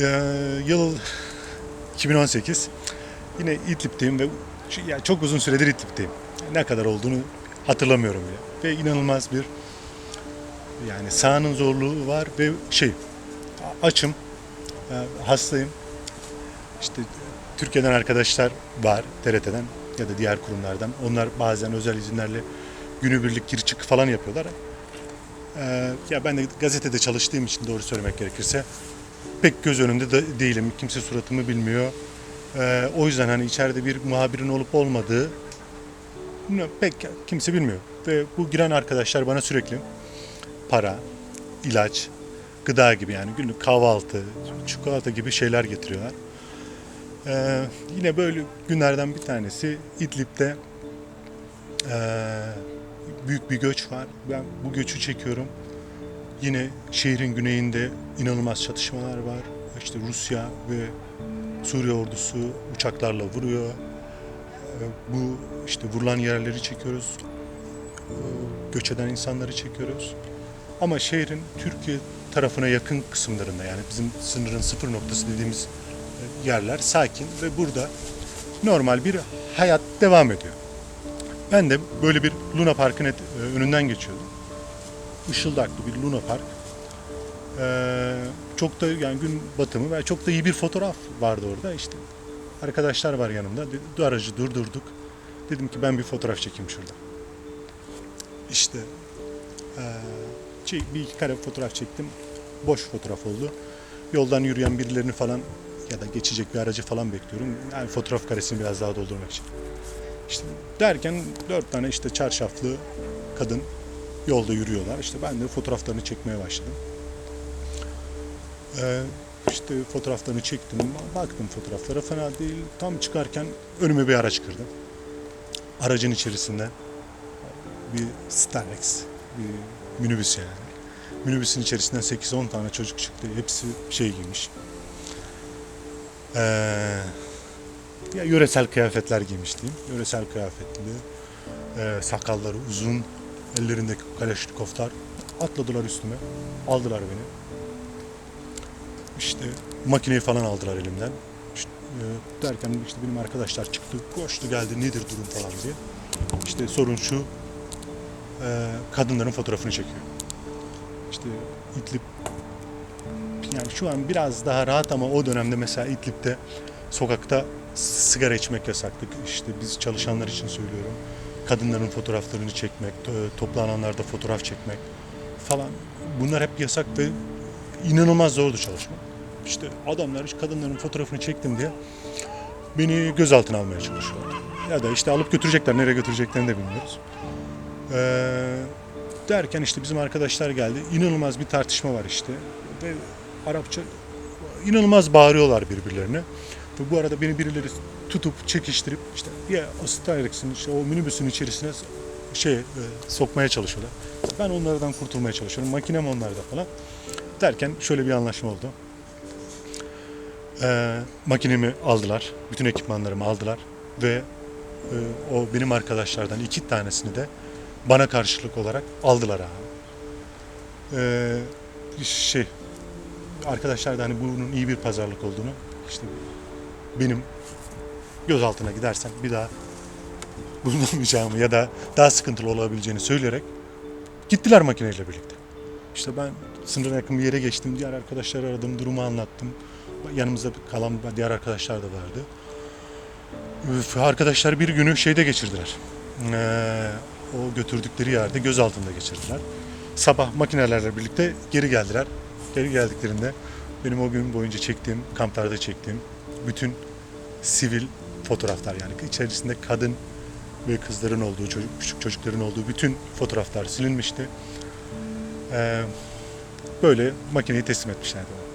Ee, yıl 2018. Yine İdlib'teyim ve şu- ya çok uzun süredir İdlib'teyim. Ne kadar olduğunu hatırlamıyorum bile. Ve inanılmaz bir yani sahanın zorluğu var ve şey açım, e, hastayım. İşte Türkiye'den arkadaşlar var TRT'den ya da diğer kurumlardan. Onlar bazen özel izinlerle günübirlik gir çık falan yapıyorlar. Ee, ya ben de gazetede çalıştığım için doğru söylemek gerekirse pek göz önünde de değilim. Kimse suratımı bilmiyor. Ee, o yüzden hani içeride bir muhabirin olup olmadığı pek kimse bilmiyor. Ve bu giren arkadaşlar bana sürekli para, ilaç, gıda gibi yani günlük kahvaltı, çikolata gibi şeyler getiriyorlar. Ee, yine böyle günlerden bir tanesi İdlib'de ee, büyük bir göç var. Ben bu göçü çekiyorum. Yine şehrin güneyinde inanılmaz çatışmalar var. İşte Rusya ve Suriye ordusu uçaklarla vuruyor. Ee, Bu işte vurulan yerleri çekiyoruz. Ee, Göç eden insanları çekiyoruz. Ama şehrin Türkiye tarafına yakın kısımlarında yani bizim sınırın sıfır noktası dediğimiz e, yerler sakin ve burada normal bir hayat devam ediyor. Ben de böyle bir Luna Park'ın e, önünden geçiyordum. Işıldaklı bir Luna Park. Ee, çok da yani gün batımı ve çok da iyi bir fotoğraf vardı orada işte. Arkadaşlar var yanımda. Aracı durdurduk. Dedim ki ben bir fotoğraf çekeyim şurada. İşte ee, bir iki kare fotoğraf çektim. Boş fotoğraf oldu. Yoldan yürüyen birilerini falan ya da geçecek bir aracı falan bekliyorum. Yani fotoğraf karesini biraz daha doldurmak için. İşte derken dört tane işte çarşaflı kadın yolda yürüyorlar. İşte ben de fotoğraflarını çekmeye başladım. Ee, işte fotoğraflarını çektim. Baktım fotoğraflara fena değil. Tam çıkarken önüme bir araç kırdı. Aracın içerisinde bir Starlex, bir minibüs yani. Minibüsün içerisinden 8-10 tane çocuk çıktı. Hepsi şey giymiş. Ee, ya yöresel kıyafetler giymiş diyeyim. Yöresel kıyafetli, e, sakalları uzun, ellerindeki kaleşnikovlar atladılar üstüme, aldılar beni. İşte makineyi falan aldılar elimden. İşte, e, derken işte benim arkadaşlar çıktı, koştu geldi nedir durum falan diye. İşte sorun şu, e, kadınların fotoğrafını çekiyor. İşte İdlib, yani şu an biraz daha rahat ama o dönemde mesela İdlib'de sokakta sigara içmek yasaktı. İşte biz çalışanlar için söylüyorum. Kadınların fotoğraflarını çekmek, to- toplananlarda fotoğraf çekmek falan. Bunlar hep yasak ve inanılmaz zordu çalışma. İşte adamlar hiç kadınların fotoğrafını çektim diye beni gözaltına almaya çalışıyorlar. Ya da işte alıp götürecekler, nereye götüreceklerini de bilmiyoruz. Ee, derken işte bizim arkadaşlar geldi. İnanılmaz bir tartışma var işte. Ve Arapça inanılmaz bağırıyorlar birbirlerine. Ve bu arada beni birileri tutup çekiştirip işte ya Starlex'in işte o minibüsün içerisine şey e, sokmaya çalışıyorlar. Ben onlardan kurtulmaya çalışıyorum. Makinem onlarda falan. Derken şöyle bir anlaşma oldu. Ee, makinemi aldılar. Bütün ekipmanlarımı aldılar. Ve e, o benim arkadaşlardan iki tanesini de bana karşılık olarak aldılar abi. Ee, şey arkadaşlar da hani bunun iyi bir pazarlık olduğunu işte benim gözaltına gidersem bir daha bulunamayacağımı ya da daha sıkıntılı olabileceğini söyleyerek gittiler makineyle birlikte. İşte ben sınıra yakın bir yere geçtim. Diğer arkadaşları aradım, durumu anlattım. Yanımızda kalan diğer arkadaşlar da vardı. Üf, Arkadaşlar bir günü şeyde geçirdiler. Ee, o götürdükleri yerde gözaltında geçirdiler. Sabah makinelerle birlikte geri geldiler. Geri geldiklerinde benim o gün boyunca çektiğim, kamplarda çektiğim bütün sivil fotoğraflar yani içerisinde kadın ve kızların olduğu, çocuk, küçük çocukların olduğu bütün fotoğraflar silinmişti. Ee, böyle makineyi teslim etmişlerdi.